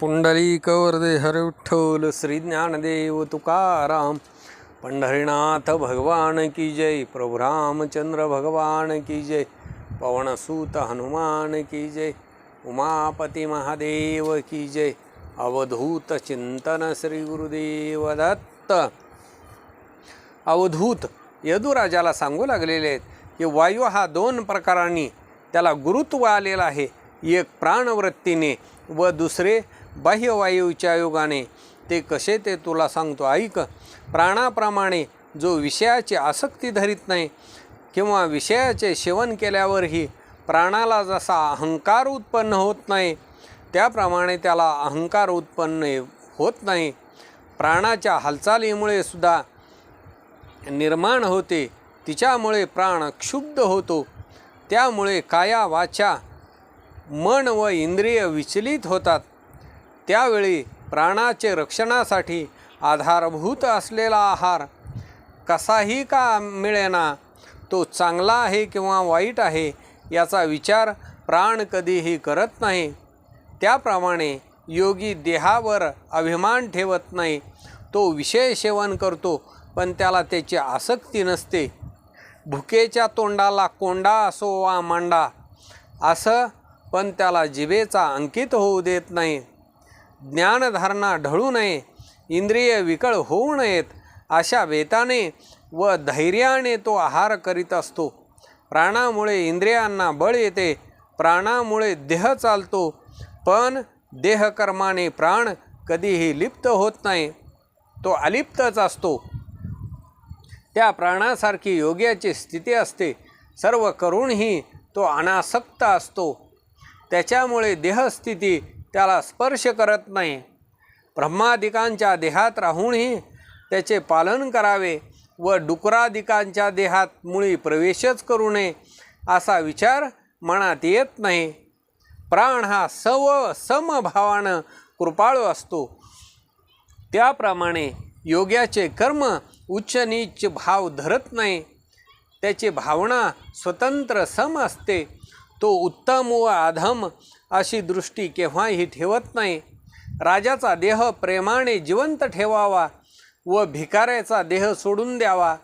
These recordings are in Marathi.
पुंडलिकवरदे हर विठ्ठल श्री ज्ञानदेव तुकाराम पंढरीनाथ भगवान की जय प्रभु रामचंद्र भगवान की जय पवनसूत हनुमान की जय उमापती महादेव की जय अवधूत चिंतन श्री गुरुदेव दत्त. अवधूत यदुराजाला सांगू लागलेले आहेत की वायू हा दोन प्रकारांनी त्याला गुरुत्व आलेला आहे. एक प्राणवृत्तीने व दुसरे बाह्यवायूच्या योगाने ते कसे ते तुला सांगतो. ऐक. प्राणाप्रमाणे जो विषयाची आसक्ती धरीत नाही किंवा विषयाचे सेवन केल्यावरही प्राणाला जसा अहंकार उत्पन्न होत नाही त्याप्रमाणे त्याला अहंकार उत्पन्न होत नाही. प्राणाच्या हालचालीमुळे सुद्धा निर्माण होते. तिच्यामुळे प्राण क्षुब्ध होतो. त्यामुळे काया वाचा मन व इंद्रिय विचलित होतात. त्यावेळी प्राणाचे रक्षणासाठी आधारभूत असलेला आहार कसाही का मिळेना तो चांगला आहे किंवा वाईट आहे याचा विचार प्राण कधीही करत नाही. त्याप्रमाणे योगी देहावर अभिमान ठेवत नाही तो विषय सेवन करतो पण त्याला त्याची आसक्ती नसते. भुकेच्या तोंडाला कोंडा असो वा मांडा असं पण त्याला जिभेचा अंकित होऊ देत नाही. ज्ञानधारणा ढळू नये इंद्रिय विकळ होऊ नयेत अशा वेताने व धैर्याने तो आहार करीत असतो. प्राणामुळे इंद्रियांना बळ येते प्राणामुळे देह चालतो पण देहकर्माने प्राण कधीही लिप्त होत नाही तो अलिप्तच असतो. त्या प्राणासारखी योग्याची स्थिती असते सर्व करूनही तो अनासक्त असतो. त्याच्यामुळे देहस्थिती त्याला स्पर्श करत नाही. ब्रह्मादिकांच्या देहात राहूनही त्याचे पालन करावे व डुकरादिकांच्या देहात मुळी प्रवेशच करू नये असा विचार मनात येत नाही. प्राण हा सव समभावानं कृपाळू असतो. त्याप्रमाणे योग्याचे कर्म उच्च नीच भाव धरत नाही. त्याची भावना स्वतंत्र सम असते. तो उत्तम व अधम अशी दृष्टी केव्हाही ठेवत नाही. राजाचा देह प्रेमाने जिवंत ठेवावा व भिकाऱ्याचा देह सोडून द्यावा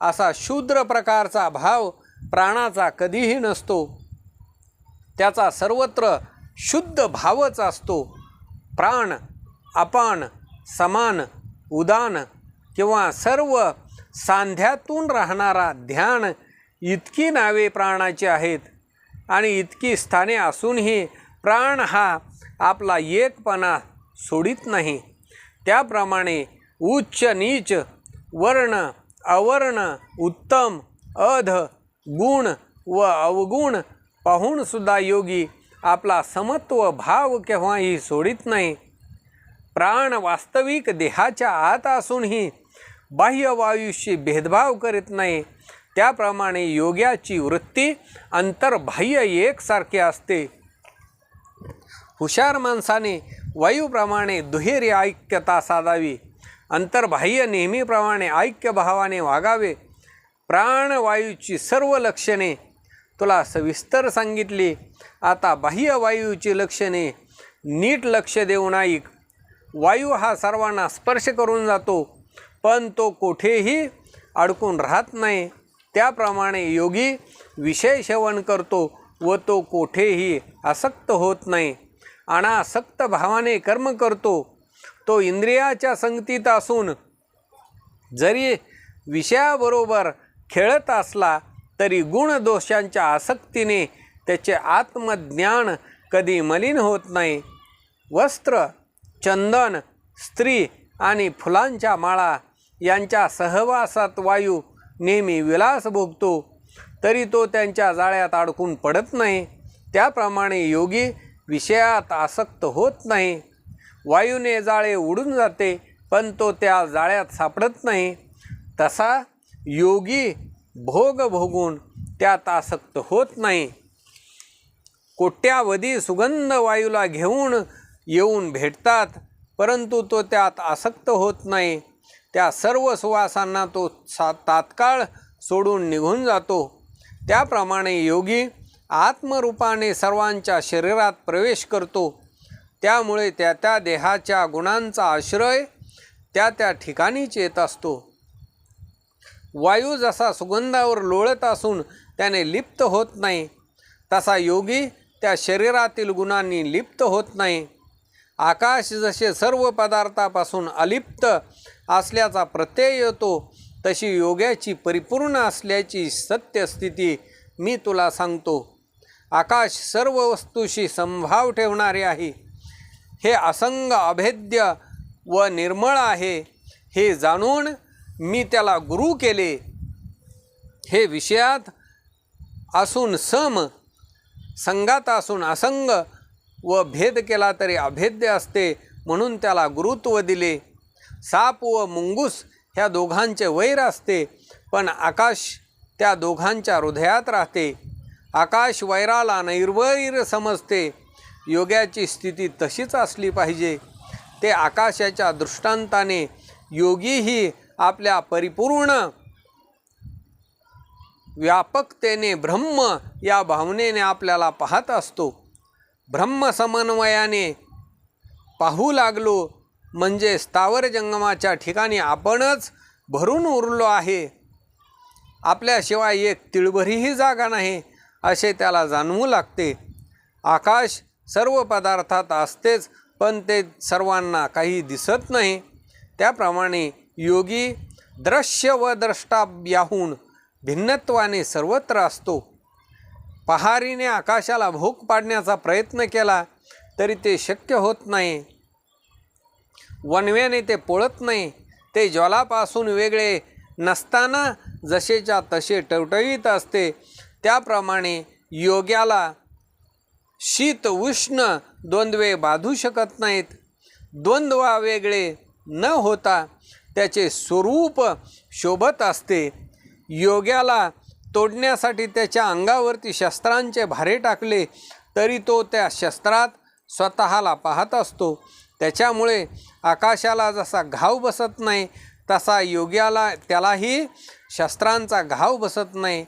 असा शूद्र प्रकारचा भाव प्राणाचा कधीही नसतो. त्याचा सर्वत्र शुद्ध भावच असतो. प्राण अपान समान उदान किंवा सर्व सांध्यातून राहणारा ध्यान इतकी नावे प्राणाची आहेत आणि इतकी स्थाने असूनही प्राण हा आपला एकपणा सोडित नाही. त्याप्रमाणे उच्च नीच वर्ण अवर्ण उत्तम अध गुण व अवगुण पाहूनसुद्धा योगी आपला समत्व भाव केव्हाही सोडित नाही. प्राण वास्तविक देहाच्या आत असूनही बाह्यवायूशी भेदभाव करीत नाही. त्याप्रमाणे योग्याची वृत्ती अंतर्बाह्य एकसारखी असते. हुशार माणसाने वायूप्रमाणे दुहेरी ऐक्यता साधावी. अंतर्बाह्य नेहमीप्रमाणे ऐक्यभावाने वागावे. प्राणवायूची सर्व लक्षणे तुला सविस्तर सांगितली. आता बाह्यवायूची लक्षणे नीट लक्ष देऊन ऐक. वायू हा सर्वांना स्पर्श करून जातो पण तो कोठेही अडकून राहत नाही. त्याप्रमाणे योगी विषय सेवन करतो व तो कोठेही आसक्त होत नाही. अनासक्त भावाने कर्म करतो तो इंद्रियाच्या संगतीत असून जरी विषयाबरोबर खेळत असला तरी गुणदोषांच्या आसक्तीने त्याचे आत्मज्ञान कधी मलिन होत नाही. वस्त्र चंदन स्त्री आणि फुलांच्या माळा यांच्या सहवासात वायू नेहमी विलास भोगतो तरी तो त्यांच्या जाळ्यात अडकून पडत नाही. त्याप्रमाणे योगी विषयात आसक्त होत नाही. वायूने जाळे उडून जाते पण तो त्या जाळ्यात सापडत नाही. तसा योगी भोग भोगून त्यात आसक्त होत नाही. कोट्यावधी सुगंध वायूला घेऊन येऊन भेटतात परंतु तो त्यात आसक्त होत नाही. त्या सर्व सुवासांना तो सा तात्काळ सोडून निघून जातो. त्याप्रमाणे योगी आत्मरूपाने सर्वांच्या शरीरात प्रवेश करतो. त्यामुळे त्या त्या देहाच्या गुणांचा आश्रय त्या त्या ठिकाणीच येत असतो. वायू जसा सुगंधावर लोळत असून त्याने लिप्त होत नाही तसा योगी त्या शरीरातील गुणांनी लिप्त होत नाही. आकाश जसे सर्व पदार्थापासून अलिप्त असल्याचा प्रत्यय येतो तशी योग्याची परिपूर्ण असल्याची सत्यस्थिती मी तुला सांगतो. आकाश सर्व वस्तूशी संभाव ठेवणारे आहे. हे असंग अभेद्य व निर्मळ आहे. हे जाणून मी त्याला गुरु केले. हे विषयात असून सम संगात असून असंग व भेद केला तरी अभेद्य असते म्हणून त्याला गुरुत्व दिले. साप व मुंगूस ह्या दोघांचे वैर असते पण आकाश त्या दोघांच्या हृदयात राहते. आकाश वैराला नैर्वैर समजते. योग्याची स्थिती तशीच असली पाहिजे. ते आकाशाच्या दृष्टांताने योगीही आपल्या परिपूर्ण व्यापकतेने ब्रह्म या भावनेने आपल्याला पाहत असतो. ब्रह्म समन्वयाने पाहू लागलो म्हणजे स्थावर जंगमाच्या ठिकाणी आपणच भरून उरलो आहे. आपल्याशिवाय एक तिळभरीही जागा नाही. असे त्याला जाणवू लागते. आकाश सर्व पदार्थात असतेच पण ते सर्वांना काही दिसत नाही. त्याप्रमाणे योगी दृश्य व द्रष्टाव्याहून भिन्नत्वाने सर्वत्र असतो. पहारीने आकाशाला भूक पाडण्याचा प्रयत्न केला तरी ते शक्य होत नाही. वनव्याने ते पोळत नाही. ते ज्वालापासून वेगळे नसताना जसेच्या तसे टवटवीत असते त्याप्रमाणे योग्याला शीत उष्ण द्वंद्वे बाधू शकत नाहीत. द्वंद्वा वेगळे न होता त्याचे स्वरूप शोभत असते. योग्याला तोडण्यासाठी त्याच्या अंगावरती शस्त्रांचे भारे टाकले तरी तो त्या शस्त्रात स्वतःला पाहत असतो. त्याच्यामुळे आकाशाला जसा घाव बसत नाही तसा योग्याला त्यालाही शस्त्रांचा घाव बसत नाही.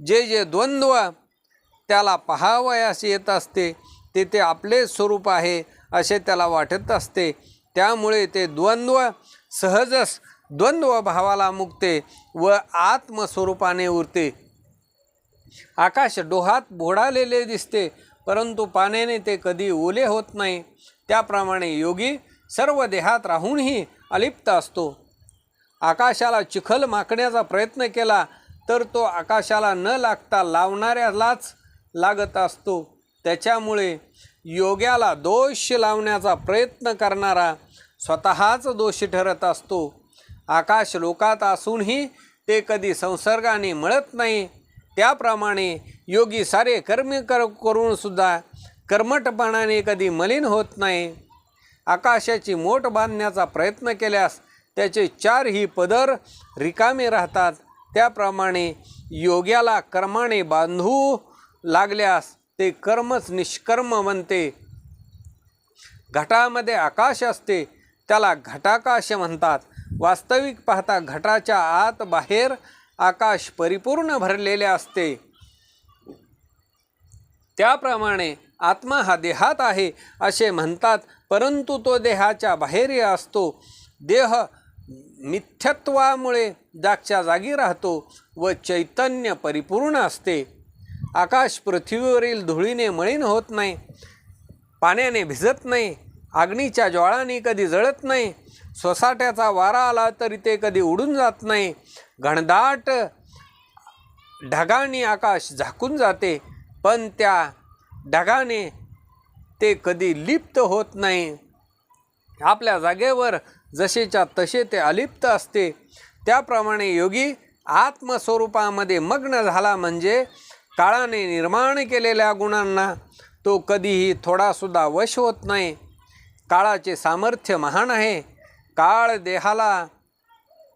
जे जे द्वंद्व त्याला पहावयास येत असते ते ते आपले स्वरूप आहे असे त्याला वाटत असते. त्यामुळे ते द्वंद्व सहजच द्वंद्व भावाला मुक्ते व आत्मस्वरूपाने उरते. आकाश डोहात बोडालेले दिसते परंतु पाण्याने ते कधी ओले होत नाही. त्याप्रमाणे योगी सर्व देहात राहूनही अलिप्त असतो. आकाशाला चिखल माकण्याचा प्रयत्न केला तर तो आकाशाला न लागता लावणाऱ्यालाच लागत असतो. त्याच्यामुळे योग्याला दोष लावण्याचा प्रयत्न करणारा स्वतःच दोषी ठरत असतो. आकाश लोकात असूनही ते कधी संसर्गाने मळत नाही. त्याप्रमाणे योगी सारे कर्मी कर करूनसुद्धा कर्मटपणाने कधी मलिन होत नाही. आकाशाची मोठ बांधण्याचा प्रयत्न केल्यास त्याचे चारही पदर रिकामे राहतात. त्याप्रमाणे योग्याला कर्माने बांधू लागल्यास ते कर्मच निष्कर्म म्हणते घटामध्ये आकाश असते त्याला घटाकाश म्हणतात. वास्तविक पाहता घटाच्या आत बाहेर आकाश परिपूर्ण भरलेले असते. त्याप्रमाणे आत्मा हा देहात आहे असे म्हणतात परंतु तो देहाच्या बाहेर असतो. देह मिथ्यत्वामुळे जागच्या जागी राहतो व चैतन्य परिपूर्ण असते. आकाश पृथ्वीवरील धुळीने मळीन होत नाही. पाण्याने भिजत नाही. अग्नीच्या ज्वाळाने कधी जळत नाही. सोसाट्याचा वारा आला तरी ते कधी उडून जात नाही. घणदाट ढगांनी आकाश झाकून जाते. पण त्या ढगाने ते कधी लिप्त होत नाही. आपल्या जागेवर जसेच्या तसे ते अलिप्त असते. त्याप्रमाणे योगी आत्मस्वरूपामध्ये मग्न झाला म्हणजे काळाने निर्माण केलेल्या गुणांना तो कधीही थोडासुद्धा वश होत नाही. काळाचे सामर्थ्य महान आहे. काळ देहाला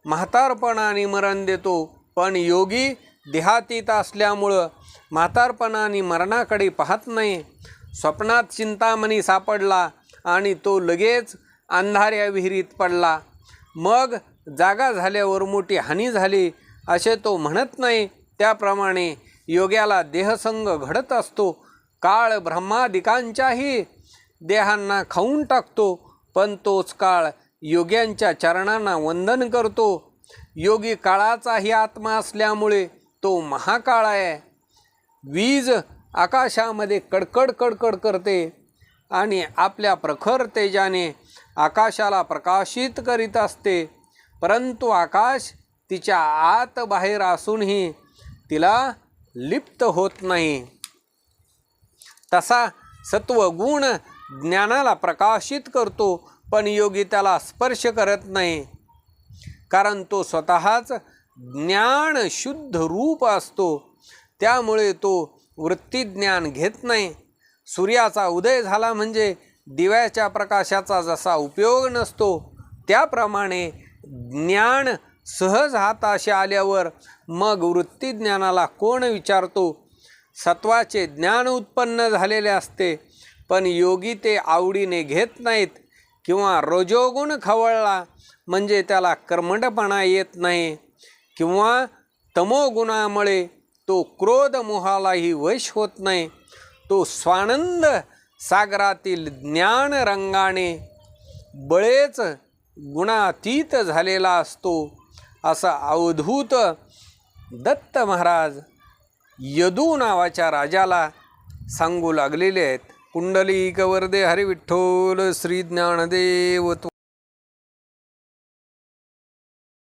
म्हातारपणाने मरण देतो. पण योगी देहातीत असल्यामुळं म्हातारपणाने मरणाकडे पाहत नाही. स्वप्नात चिंतामणी सापडला आणि तो लगेच अंधाऱ्या विहिरीत पडला. मग जागा झाल्यावर मोठी हानी झाली असे तो म्हणत नाही. त्याप्रमाणे योग्याला देहसंग घडत असतो. काळ ब्रह्मादिकांच्याही देहांना खाऊन टाकतो पण तोच काळ योग्यांच्या चरणांना वंदन करतो. योगी काळाचाही आत्मा असल्यामुळे तो महाकाळ आहे. वीज आकाशामध्ये कडकड कडकड करते. आणि आपल्या प्रखर तेजाने आकाशाला प्रकाशित करीत असते. परंतु आकाश तिच्या आत बाहेर असूनही तिला लिप्त होत नाही. तसा सत्वगुण ज्ञानाला प्रकाशित करतो पण योगी त्याला स्पर्श करत नाही. कारण तो स्वतःच ज्ञान शुद्ध रूप असतो. त्यामुळे तो वृत्तीज्ञान घेत नाही. सूर्याचा उदय झाला म्हणजे दिव्याच्या प्रकाशाचा जसा उपयोग नसतो त्याप्रमाणे ज्ञान सहज हाताशी आल्यावर मग वृत्तीज्ञानाला कोण विचारतो? सत्वाचे ज्ञान उत्पन्न झालेले असते पण योगी ते आवडीने घेत नाहीत किंवा रजोगुण खवळला म्हणजे त्याला कर्मंडपणा येत नाही किंवा तमोगुणामुळे तो क्रोध मोहालाही वश होत नाही. तो स्वानंद सागरातील ज्ञान रंगाने बळेच गुणातीत झालेला असतो. असं अवधूत दत्त महाराज यदू नावाच्या राजाला सांगू लागलेले आहेत. कुंडलिक वरदे हरिविठ्ठोल श्री ज्ञानदेव